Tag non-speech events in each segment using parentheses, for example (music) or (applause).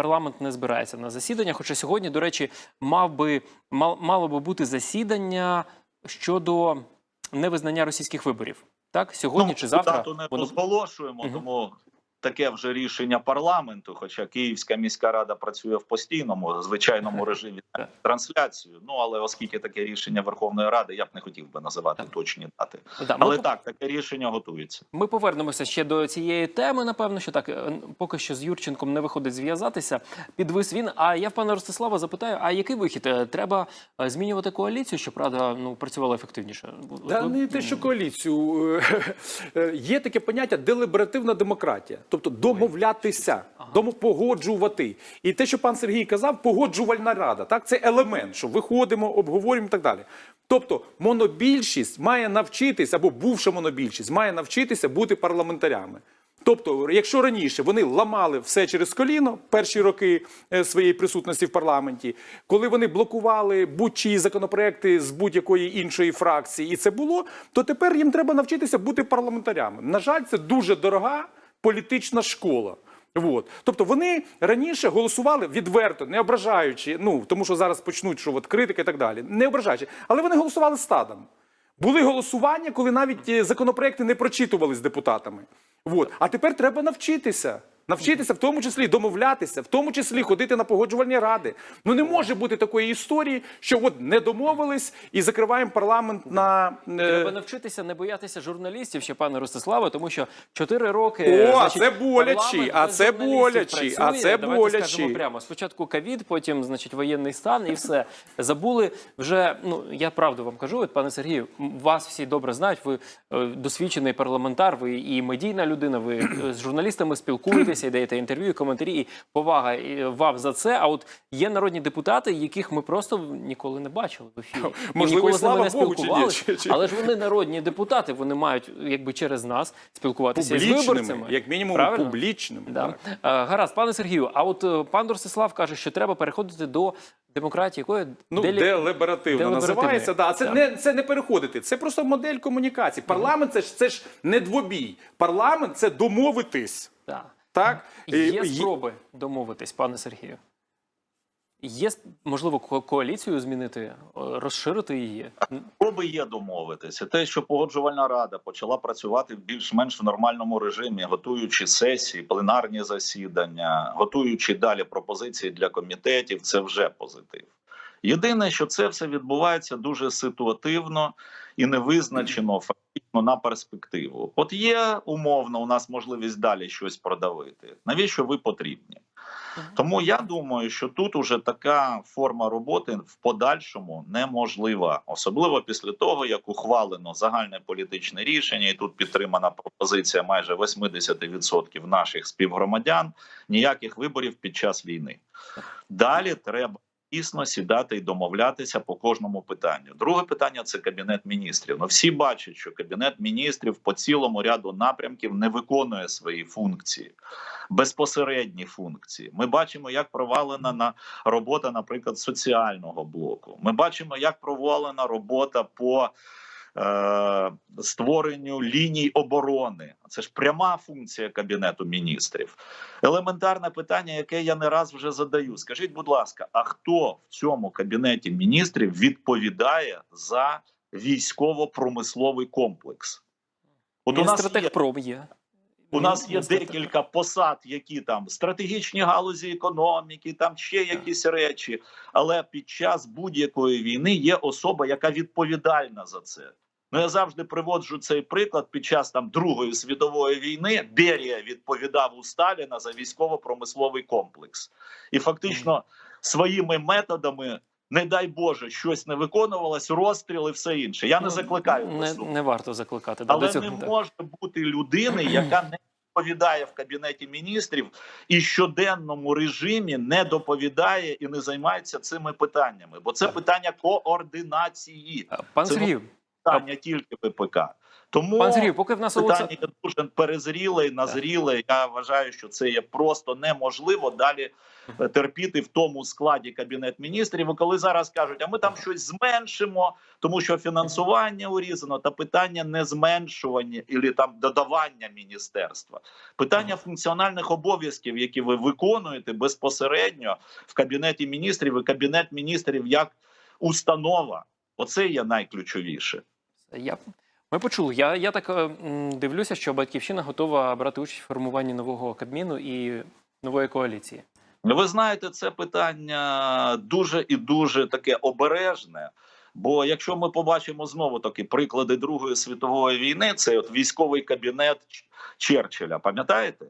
парламент не збирається на засідання. Хоча сьогодні, до речі, мав би мал, мало би бути засідання щодо невизнання російських виборів. Так, сьогодні чи завтра не воно- розголошуємо, угу. тому таке вже рішення парламенту. Хоча Київська міська рада працює в постійному звичайному режимі трансляцію. Ну але оскільки таке рішення Верховної Ради, я б не хотів би називати точні дати. Да, Але так, таке рішення готується. Ми повернемося ще до цієї теми. Напевно, що так е, поки що з Юрченком не виходить зв'язатися. Підвис він. А я в пана Ростислава запитаю: а який вихід? Е, Треба е, змінювати коаліцію, щоб рада ну працювала ефективніше? Ви- не те, що коаліцію. (laughs) Є таке поняття деліберативна демократія, тобто домовлятися, домопогоджувати. І те, що пан Сергій казав, погоджувальна рада. Так, це елемент, що виходимо, обговорюємо і так далі. Тобто, монобільшість має навчитися, або бувша монобільшість має навчитися бути парламентарями. Тобто, якщо раніше вони ламали все через коліно перші роки е, своєї присутності в парламенті, коли вони блокували будь-чиї законопроекти з будь-якої іншої фракції, і це було, то тепер їм треба навчитися бути парламентарями. На жаль, це дуже дорога політична школа. От. Тобто вони раніше голосували відверто, не ображаючи, ну тому що зараз почнуть, що от критика і так далі, не ображаючи, але вони голосували стадом. Були голосування, коли навіть е, законопроекти не прочитувались депутатами. От. А тепер треба навчитися. Навчитися, в тому числі домовлятися, в тому числі ходити на погоджувальні ради. Ну не може бути такої історії, що от не домовились і закриваємо парламент на Треба е, навчитися не боятися журналістів ще, пане Ростиславе, тому що чотири роки. О, значить, це парламент а це боляче, а це Давайте скажемо прямо. Спочатку ковід, потім, значить, воєнний стан, і все забули. Вже ну я правду вам кажу, от, пане Сергію, вас всі добре знають. Ви е, досвідчений парламентар, ви і медійна людина. Ви е, з журналістами спілкуєтеся, і даєте інтерв'ю, і коментарі. І повага вам за це. А от є народні депутати, яких ми просто ніколи не бачили в ефірі. Можливо, ніколи з ними не Богу, чи ні? Чи- чи- Але ж вони народні депутати, вони мають якби через нас спілкуватися з виборцями. як мінімум Правильно? публічними. Да. так. Е, Гаразд, пане Сергію. А от е, пан Ростислав каже, що треба переходити до демократії, якої Ну, делі- деліберативно називається. Да. Це Так. не це не переходити. Це просто модель комунікації. Парламент це ж це ж не двобій. Парламент це домовитись. Да. Так Є спроби домовитись, пане Сергію. Є можливо ко- коаліцію змінити, е, розширити її. Спроби є домовитися. Те, що погоджувальна рада почала працювати в більш-менш в нормальному режимі, готуючи сесії, пленарні засідання, готуючи далі пропозиції для комітетів, це вже позитив. Єдине, що це все відбувається дуже ситуативно і невизначено фактично на перспективу. От є умовно у нас можливість далі щось продавити. Навіщо ви потрібні? Тому я думаю, що тут уже така форма роботи в подальшому неможлива, особливо після того, як ухвалено загальне політичне рішення, і тут підтримана пропозиція майже 80% наших співгромадян. Ніяких виборів під час війни. Далі треба. Дійсно сідати і домовлятися по кожному питанню. Друге питання це кабінет міністрів. Ну всі бачать, що кабінет міністрів по цілому ряду напрямків не виконує свої функції, безпосередні функції. Ми бачимо, як провалена на робота, наприклад, соціального блоку. Ми бачимо, як провалена робота по створенню ліній оборони. Це ж пряма функція кабінету міністрів. Елементарне питання, яке я не раз вже задаю. Скажіть, будь ласка, а хто в цьому кабінеті міністрів відповідає за військово-промисловий комплекс? От у нас є є. у нас є декілька посад, які там стратегічні галузі економіки, там ще якісь речі. Але під час будь-якої війни є особа, яка відповідальна за це. Ну я завжди приводжу цей приклад. Під час там Другої світової війни Берія відповідав у Сталіна за військово-промисловий комплекс, і фактично своїми методами. Не дай Боже, щось не виконувалось, розстріли, все інше. Я не Ну, закликаю Не, не варто закликати. Але до цього, не так. може бути людини, яка не доповідає в кабінеті міністрів і щоденному режимі не доповідає і не займається цими питаннями, бо це питання координації, Пане Це Сергію, питання тільки ВПК. Тому Пан Сергій, поки в нас питання є дуже перезріле назріле. Я вважаю, що це є просто неможливо далі е, терпіти в тому складі кабінет міністрів. І коли зараз кажуть, а ми там щось зменшимо, тому що фінансування урізано, та питання не зменшування і там додавання міністерства, питання функціональних обов'язків, які ви виконуєте безпосередньо в кабінеті міністрів, і кабінет міністрів як установа. Оце є найключовіше. Я... Ми почули. Я, я так е, дивлюся, що Батьківщина готова брати участь в формуванні нового Кабміну і нової коаліції. Ви знаєте, це питання дуже і дуже таке обережне. Бо якщо ми побачимо знову таки приклади Другої світової війни, це от військовий кабінет Черчилля. Пам'ятаєте?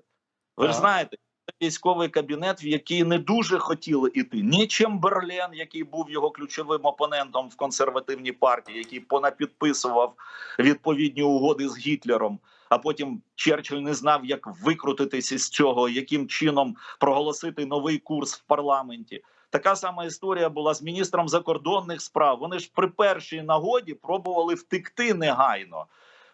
Ви ж знаєте, військовий кабінет, в який не дуже хотіли іти. Ні Чемберлен, який був його ключовим опонентом в консервативній партії, який понапідписував відповідні угоди з Гітлером. А потім Черчилль не знав, як викрутитися з цього, яким чином проголосити новий курс в парламенті. Така сама історія була з міністром закордонних справ. Вони ж при першій нагоді пробували втекти негайно.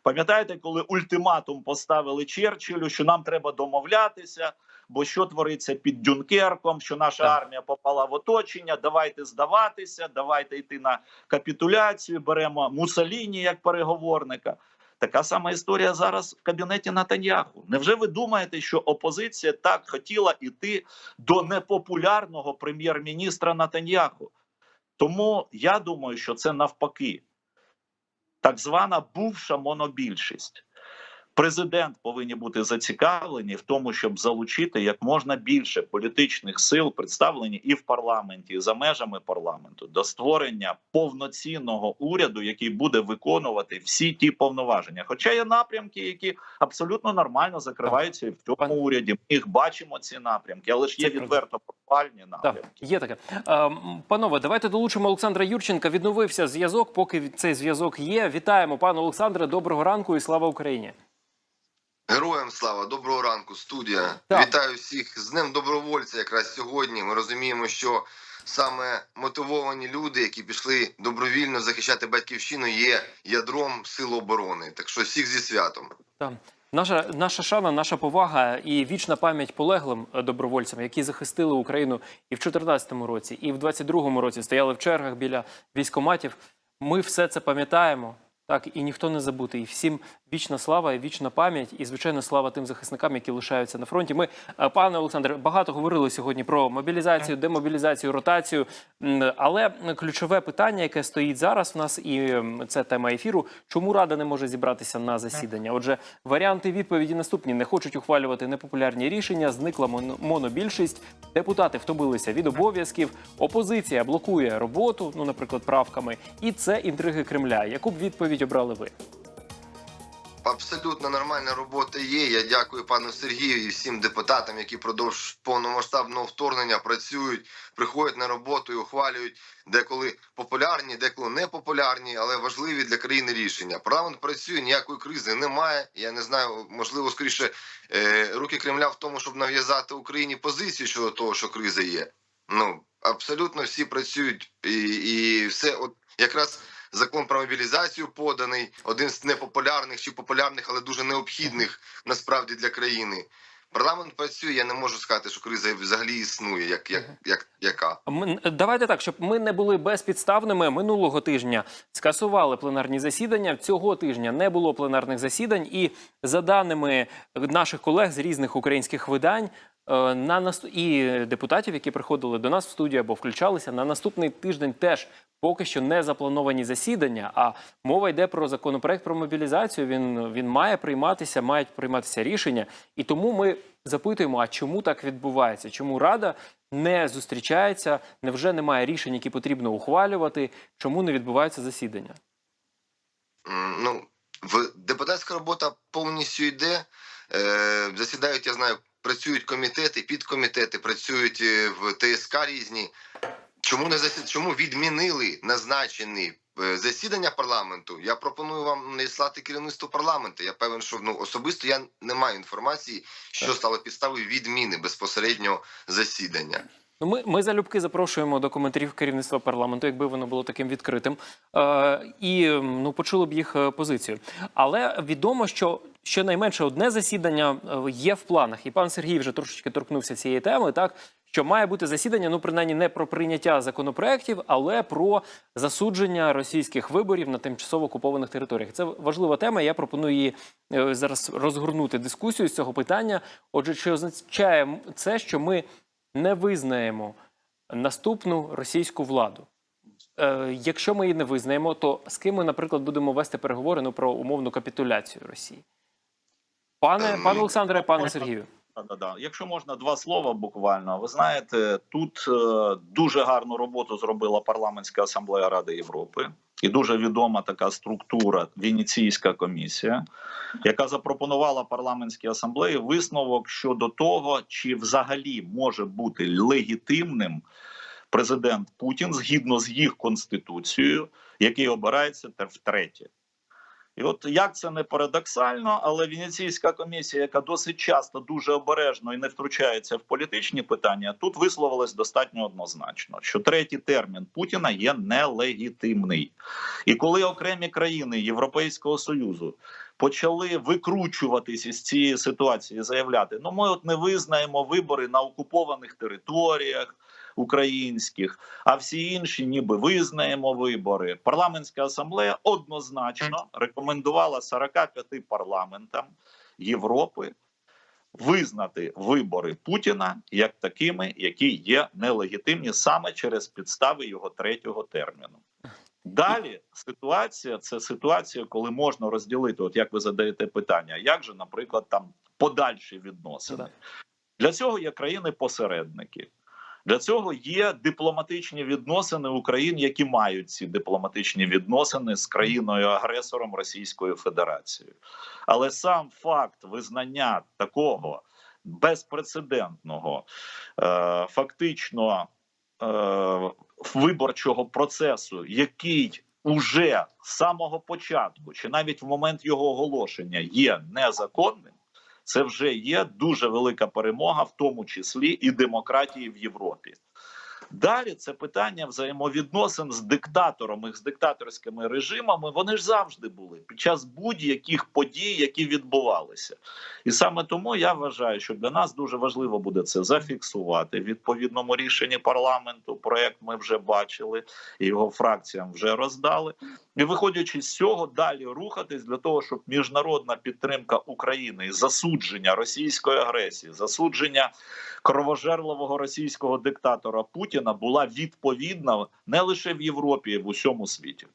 Пам'ятаєте, коли ультиматум поставили Черчиллю, що нам треба домовлятися, бо що твориться під Дюнкерком, що наша Так. армія попала в оточення, давайте здаватися, давайте йти на капітуляцію, беремо Мусаліні як переговорника. Така сама історія зараз в кабінеті Натаньяху. Невже ви думаєте, що опозиція так хотіла йти до непопулярного прем'єр-міністра Натаньяху? Тому я думаю, що це навпаки, так звана бувша монобільшість. Президент повинні бути зацікавлені в тому, щоб залучити як можна більше політичних сил, представлені і в парламенті, і за межами парламенту, до створення повноцінного уряду, який буде виконувати всі ті повноваження. Хоча є напрямки, які абсолютно нормально закриваються і в цьому уряді. Ми їх бачимо, ці напрямки, але ж є відверто провальні Так, напрямки. є таке. Е, Панове, давайте долучимо Олександра Юрченка. Відновився зв'язок. Поки цей зв'язок є. Вітаємо, пане Олександре. Доброго ранку і слава Україні. Героям слава, доброго ранку, студія. Так. Вітаю всіх з Днем добровольця. Якраз сьогодні ми розуміємо, що саме мотивовані люди, які пішли добровільно захищати батьківщину, є ядром сил оборони. Так що всіх зі святом. Так. Наша, наша шана, наша повага і вічна пам'ять полеглим е, добровольцям, які захистили Україну і в 2014 році, і в 2022 році стояли в чергах біля військоматів. Ми все це пам'ятаємо. Так, і ніхто не забутий. І всім вічна слава і вічна пам'ять, і звичайно слава тим захисникам, які лишаються на фронті. Ми, е, пане Олександре, багато говорили сьогодні про мобілізацію, демобілізацію, ротацію. Але ключове питання, яке стоїть зараз в нас, і це тема ефіру: чому рада не може зібратися на засідання? Отже, варіанти відповіді наступні: не хочуть ухвалювати непопулярні рішення, зникла монобільшість. Депутати втомилися від обов'язків. Опозиція блокує роботу, ну наприклад, правками, і це інтриги Кремля. Яку б відповідь обрали ви? Абсолютно нормальна робота є. Я дякую пану Сергію і всім депутатам, які продовж повномасштабного вторгнення працюють, приходять на роботу і ухвалюють деколи популярні, деколи не популярні, але важливі для країни рішення. Парламент працює, ніякої кризи немає. Я не знаю, можливо, скоріше е, руки Кремля в тому, щоб нав'язати Україні позицію щодо того, що криза є. Ну абсолютно всі працюють і, і все, от якраз. Закон про мобілізацію поданий, один з непопулярних чи популярних, але дуже необхідних насправді для країни. Парламент працює. Я не можу сказати, що криза взагалі існує, як, як, як яка. Ми, давайте так, щоб ми не були безпідставними. Минулого тижня скасували пленарні засідання. Цього тижня не було пленарних засідань. І за даними наших колег з різних українських видань, на насту... і депутатів, які приходили до нас в студію або включалися, на наступний тиждень теж поки що не заплановані засідання. А мова йде про законопроект про мобілізацію. Він, він має прийматися, мають прийматися рішення. І тому ми запитуємо: а чому так відбувається? Чому рада не зустрічається? Невже немає рішень, які потрібно ухвалювати? Чому не відбуваються засідання? Ну, депутатська робота повністю йде. Е, засідають, я знаю, працюють комітети, підкомітети, працюють е, в ТСК різні. Чому не засід... Чому відмінили назначені е, засідання парламенту? Я пропоную вам не слати керівництво парламенту. Я певен, що ну особисто я не маю інформації, що стало підставою відміни безпосереднього засідання. Ну, ми, ми залюбки запрошуємо до коментарів керівництва парламенту, якби воно було таким відкритим, е, і ну почули б їх е, позицію. Але відомо, що щонайменше одне засідання е, є в планах, і пан Сергій вже трошечки торкнувся цієї теми. Так що має бути засідання, ну принаймні не про прийняття законопроєктів, але про засудження російських виборів на тимчасово окупованих територіях. Це важлива тема. Я пропоную її е, зараз розгорнути дискусію з цього питання. Отже, чи означає це, що ми не визнаємо наступну російську владу? Е, якщо ми її не визнаємо, то з ким ми, наприклад, будемо вести переговори ну, про умовну капітуляцію Росії? Пане, Ем, пане Олександре, пане Сергію. Якщо можна два слова буквально, ви знаєте, тут е, дуже гарну роботу зробила парламентська асамблея Ради Європи, і дуже відома така структура Венеційська комісія, яка запропонувала парламентській асамблеї висновок щодо того, чи взагалі може бути легітимним президент Путін згідно з їх конституцією, який обирається втретє. І от як це не парадоксально, але Венеційська комісія, яка досить часто дуже обережно і не втручається в політичні питання, тут висловилась достатньо однозначно, що третій термін Путіна є нелегітимний. І коли окремі країни Європейського союзу почали викручуватись із цієї ситуації, заявляти: ну ми от не визнаємо вибори на окупованих територіях. Українських, а всі інші, ніби визнаємо вибори. Парламентська асамблея однозначно рекомендувала 45 парламентам Європи визнати вибори Путіна як такими, які є нелегітимні саме через підстави його третього терміну. Далі ситуація це ситуація, коли можна розділити, от як ви задаєте питання, як же, наприклад, там подальші відносини. Для цього є країни-посередники. Для цього є дипломатичні відносини України, які мають ці дипломатичні відносини з країною агресором Російською Федерацією. Але сам факт визнання такого безпрецедентного, е, фактично е, виборчого процесу, який уже з самого початку, чи навіть в момент його оголошення, є незаконним. Це вже є дуже велика перемога, в тому числі і демократії в Європі. Далі це питання взаємовідносин з диктатором і з диктаторськими режимами. Вони ж завжди були під час будь-яких подій, які відбувалися. І саме тому я вважаю, що для нас дуже важливо буде це зафіксувати в відповідному рішенні парламенту. Проект ми вже бачили, і його фракціям вже роздали. І виходячи з цього, далі рухатись для того, щоб міжнародна підтримка України засудження російської агресії, засудження кровожерливого російського диктатора Путіна була відповідна не лише в Європі, а в усьому світі.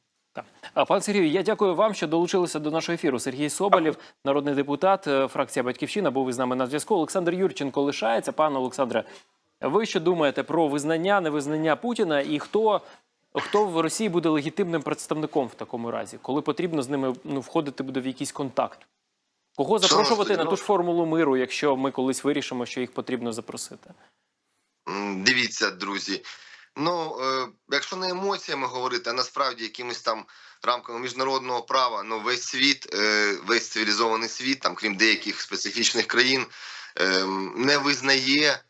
А, Пан Сергію, я дякую вам, що долучилися до нашого ефіру. Сергій Соболєв, народний депутат, е, фракція Батьківщина, був із нами на зв'язку. Олександр Юрченко лишається. Пане Олександре, ви що думаєте про визнання, невизнання Путіна і хто, хто в Росії буде легітимним представником в такому разі, коли потрібно з ними ну, входити буде в якийсь контакт? Кого запрошувати на ту ж формулу миру, якщо ми колись вирішимо, що їх потрібно запросити? Дивіться, друзі. Ну, е, якщо не емоціями говорити, а насправді якимись там рамками міжнародного права, ну весь світ, е, весь цивілізований світ, там крім деяких специфічних країн, е, не визнає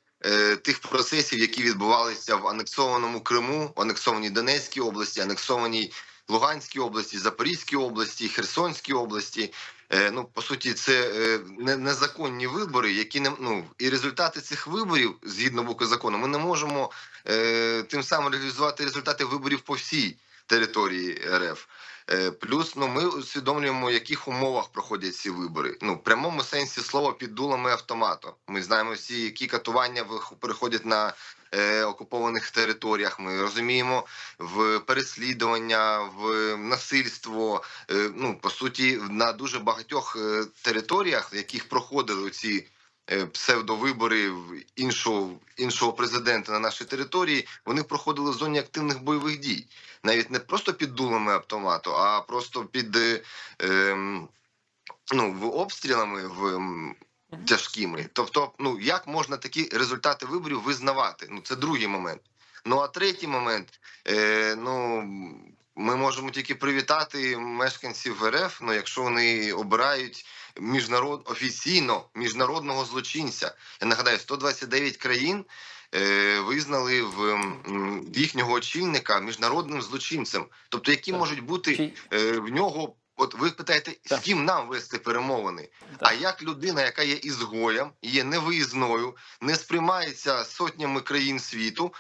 тих процесів, які відбувалися в анексованому Криму, в анексованій Донецькій області, анексованій Луганській області, Запорізькій області, Херсонській області. Е, ну по суті, це е, незаконні вибори, які не ну і результати цих виборів згідно боку закону, ми не можемо е, тим самим реалізувати результати виборів по всій території РФ. Е, плюс, ну ми усвідомлюємо, в яких умовах проходять ці вибори. Ну, в прямому сенсі слова під дулами автомату. Ми знаємо всі, які катування переходять на е, окупованих територіях. Ми розуміємо в переслідування, в насильство. Е, ну по суті, на дуже багатьох е, територіях, в яких проходили ці псевдовибори іншого іншого президента на нашій території, вони проходили в зоні активних бойових дій, навіть не просто під дулами автомату, а просто під е, ем, ну, в обстрілами в. Тяжкими, тобто, ну як можна такі результати виборів визнавати? Ну це другий момент. Ну а третій момент, е, ну ми можемо тільки привітати мешканців РФ, ну якщо вони обирають міжнарод офіційно міжнародного злочинця. Я нагадаю, 129 країн е, визнали в м, їхнього очільника міжнародним злочинцем. Тобто, які Так. можуть бути е, в нього. От ви питаєте, Так. з ким нам вести перемовини? Так. А як людина, яка є ізгоєм, є невиїзною, не сприймається сотнями країн світу,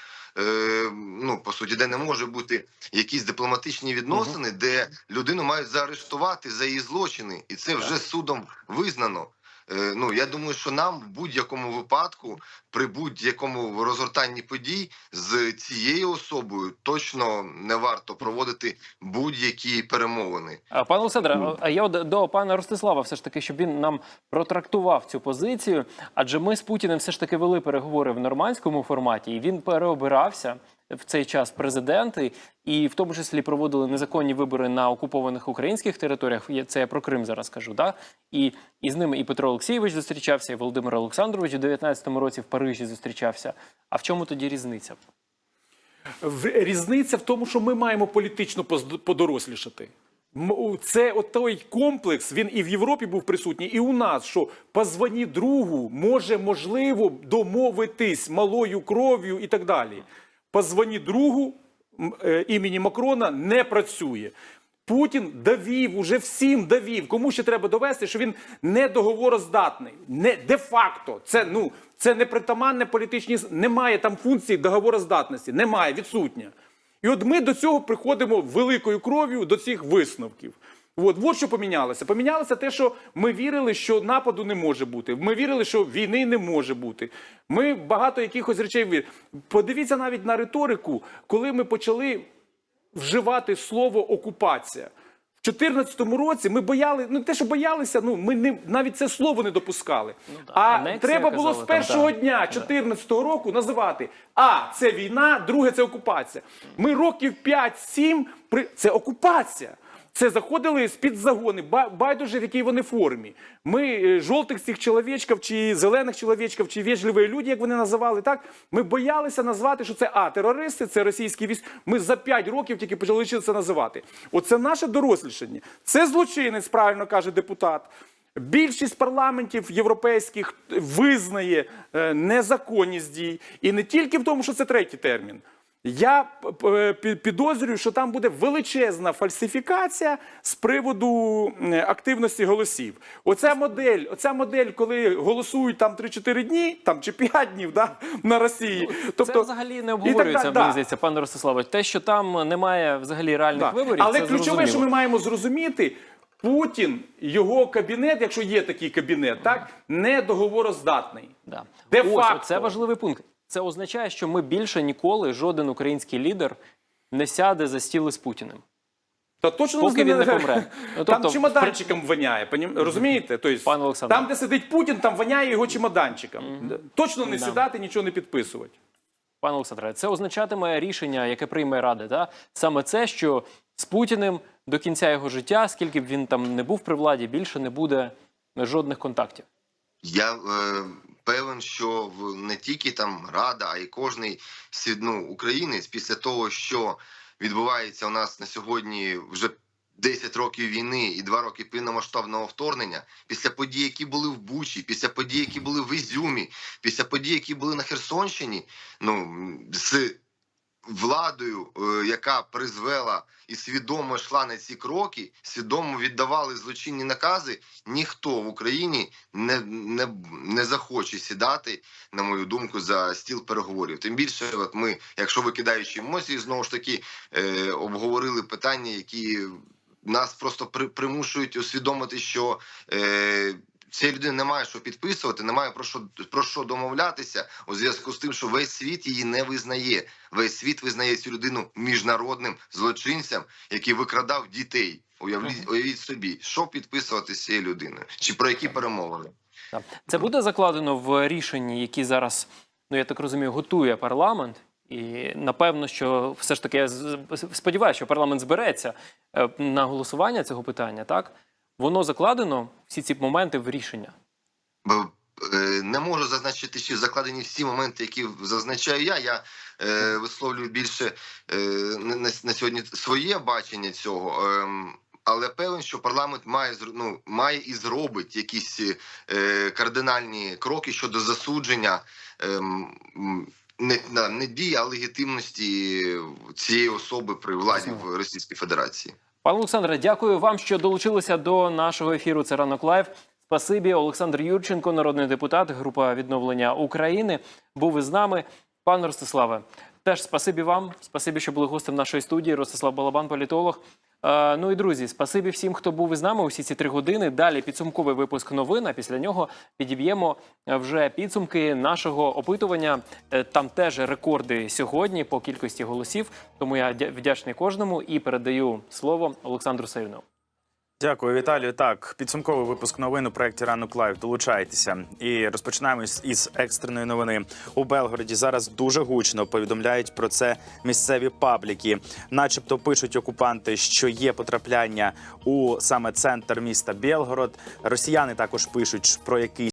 ну по суті, де не може бути якісь дипломатичні відносини, де людину мають заарештувати за її злочини, і це вже судом визнано. Е, ну я думаю, що нам в будь-якому випадку, при будь-якому розгортанні подій з цією особою точно не варто проводити будь-які перемовини. А, Пане Олександре, а я до пана Ростислава, все ж таки, щоб він нам протрактував цю позицію. Адже ми з Путіним все ж таки вели переговори в нормандському форматі, і він переобирався в цей час президенти, і в тому числі проводили незаконні вибори на окупованих українських територіях. Це я про Крим зараз кажу. Да? І, і з ними і Петро Олексійович зустрічався, і Володимир Олександрович у 19-му році в Парижі зустрічався. А в чому тоді різниця? Різниця в тому, що ми маємо політично подорослішати. Це от той комплекс, він і в Європі був присутній, і у нас, що позвоні другу може можливо домовитись малою кров'ю і так далі. Позвоні другу е, імені Макрона не працює. Путін довів, уже всім довів. Кому ще треба довести, що він не договороздатний, не де-факто. Це ну це непритаманне політичні немає там функції договороздатності, немає відсутня. І от ми до цього приходимо великою кров'ю до цих висновків. От, от що помінялося. Помінялося те, що ми вірили, що нападу не може бути. Ми вірили, що війни не може бути. Ми багато якихось речей вірили. Подивіться навіть на риторику, коли ми почали вживати слово окупація. В 2014 році ми бояли, ну те, що боялися, ну ми не навіть це слово не допускали. да, а анексія, треба було з першого да. дня 2014 року називати А, це війна, друге це окупація. Ми років 5-7 при це окупація. Це заходили з-під загони, ба- байдуже в якій вони формі. Ми е, жовтих цих чоловічків, чи зелених чоловічків, чи вежливі люди, як вони називали, так ми боялися назвати, що це а терористи, це російські військ. Ми за 5 років тільки почали це називати. Оце наше дорослішання. Це злочинець, правильно каже депутат. Більшість парламентів європейських визнає е, незаконність дій, і не тільки в тому, що це третій термін. Я п- підозрюю, що там буде величезна фальсифікація з приводу активності голосів. Оця модель, оця модель, коли голосують там 3-4 дні, там чи 5 днів да, на Росії. Тобто це взагалі не так обговорюється, далі, мені да. здається, пане Ростиславе. Те, що там немає взагалі реальних Так. виборів, Але це ключове, зрозуміло. що ми маємо зрозуміти, Путін, його кабінет, якщо є такий кабінет, так не договороздатний. Да. Де Ось, факто. це важливий пункт. Це означає, що ми більше ніколи жоден український лідер не сяде за стіл із Путіним. Та точно Поки він не помре. (laughs) Ну, там тобто, чемоданчиком воняє, розумієте? Тобто, Олександре. там, де сидить Путін, там воняє його чемоданчиком. Точно не Да. сідати, нічого не підписувати. Пане Олександре, це означатиме рішення, яке прийме Рада. Да? Саме це, що з Путіним до кінця його життя, скільки б він там не був при владі, більше не буде жодних контактів. Я е, певен, що в не тільки там Рада, а й кожний ну, українець після того, що відбувається у нас на сьогодні вже 10 років війни і 2 роки повномасштабного вторгнення, після подій, які були в Бучі, після подій, які були в Ізюмі, після подій, які були на Херсонщині, ну з владою, е, яка призвела і свідомо йшла на ці кроки, свідомо віддавали злочинні накази. Ніхто в Україні не, не, не захоче сідати, на мою думку, за стіл переговорів. Тим більше, от ми, якщо викидаючи емоції, знову ж таки е, обговорили питання, які нас просто при, примушують усвідомити, що. Е, Цієї людини немає що підписувати, немає про що про що домовлятися у зв'язку з тим, що весь світ її не визнає. Весь світ визнає цю людину міжнародним злочинцем, який викрадав дітей. Уявліть, уявіть собі, що підписувати з цією людиною, чи про які перемовини. Це буде закладено в рішенні, які зараз, ну я так розумію, готує парламент. І напевно, що все ж таки я сподіваюся, що парламент збереться е, на голосування цього питання. Так воно закладено всі ці моменти в рішення. Е, Не можу зазначити, чи закладені всі моменти, які зазначаю я. Я е, висловлюю більше е, на, на, сьогодні своє бачення цього. Ем, але певен, що парламент має ну, має і зробить якісь е, кардинальні кроки щодо засудження м, не, не дії, а легітимності цієї особи при владі в Російській Федерації. Пане Олександре, дякую вам, що долучилися до нашого ефіру. Це ранок лайв. Спасибі, Олександр Юрченко, народний депутат, група відновлення України, був із нами. Пане Ростиславе, теж спасибі вам. Спасибі, що були гостем нашої студії. Ростислав Балабан, політолог. Е, ну і друзі, спасибі всім, хто був із нами усі ці три години. Далі підсумковий випуск новин. А після нього підіб'ємо е, вже підсумки нашого опитування. Е, Там теж рекорди сьогодні по кількості голосів. Тому я дя- вдячний кожному і передаю слово Олександру Саюнову. Дякую, Віталію. Так, підсумковий випуск новин у проєкті Ранок Лайв. Долучайтеся і розпочинаємо із, екстреної новини у Белгороді. Зараз дуже гучно повідомляють про це місцеві пабліки, начебто пишуть окупанти, що є потрапляння у саме центр міста Белгород. Росіяни також пишуть про якийсь